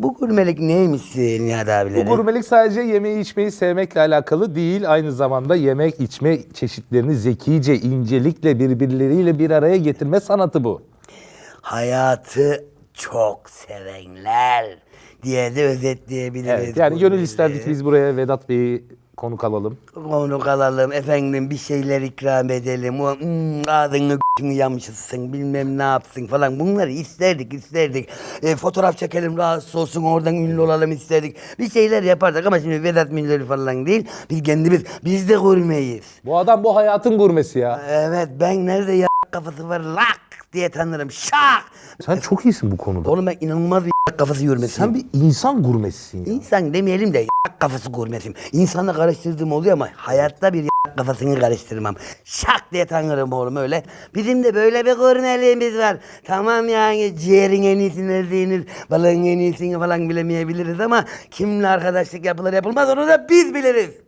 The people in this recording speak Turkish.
Bu gurmelik neymiş Nihat Bu abileri? gurmelik sadece yemeği içmeyi sevmekle alakalı değil. Aynı zamanda yemek içme çeşitlerini zekice, incelikle birbirleriyle bir araya getirme sanatı bu. Hayatı çok sevenler diye de özetleyebiliriz. Evet, yani gönül bu isterdik biz buraya Vedat Bey'i konuk alalım. Konuk alalım efendim bir şeyler ikram edelim. O hmm, ağzını g***ünü yamışsın bilmem ne yapsın falan bunları isterdik isterdik. E, fotoğraf çekelim rahatsız olsun oradan ünlü olalım isterdik. Bir şeyler yapardık ama şimdi Vedat Milleri falan değil. Biz kendimiz biz de gurmeyiz. Bu adam bu hayatın gurmesi ya. Evet ben nerede ya kafası var lak diye tanırım şak. Sen çok iyisin bu konuda. Oğlum ben inanılmaz bir kafası görmesiyim. Sen bir insan gurmesisin ya. İnsan demeyelim de kafası görmesim. İnsanla karıştırdığım oluyor ama hayatta bir kafasını karıştırmam. Şak diye tanırım oğlum öyle. Bizim de böyle bir görmeliğimiz var. Tamam yani ciğerin en iyisini neredeyiniz, balığın en iyisini falan bilemeyebiliriz ama kimle arkadaşlık yapılır yapılmaz onu da biz biliriz.